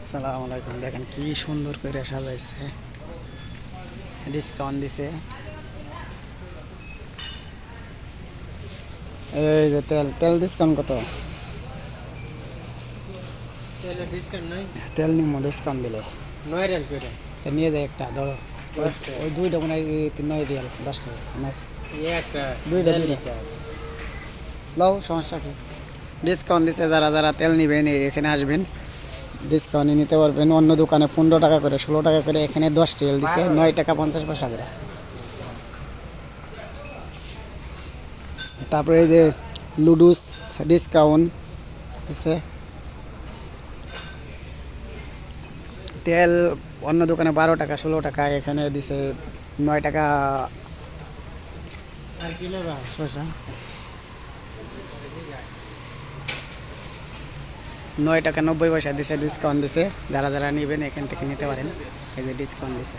সালাম আলাইকুম। দেখেন কি সুন্দর করে সাজাইছে। ডিসকাউন্ট দিছে। এই যে তেল তেল ডিসকাউন্ট কত? তেল নিমো ডিসকাউন্ট দিলে। নয় রিয়াল করে। নিয়ে যায় একটা ধরো। ওই- দুইটা মনে হয় নয় রিয়াল দশ টাকা দুইটা, দুইটা। লও সমস্যা কি? ডিসকাউন্ট দিছে যারা যারা তেল নিবেন এখানে আসবেন। ডিসকাউন্টে নিতে পারবেন। অন্য দোকানে পনেরো টাকা করে, ষোলো টাকা করে, এখানে দশ রিয়াল দিছে, নয় টাকা পঞ্চাশ পয়সা করে। তারপরে এই যে লুডুস ডিসকাউন্ট দিছে। তেল অন্য দোকানে বারো টাকা, ষোলো টাকা, এখানে দিছে নয় টাকা নয় টাকা নব্বই পয়সা দিছে ডিসকাউন্ট দিছে। যারা যারা নেবেন এখান থেকে নিতে পারেন। এই যে ডিসকাউন্ট দিছে।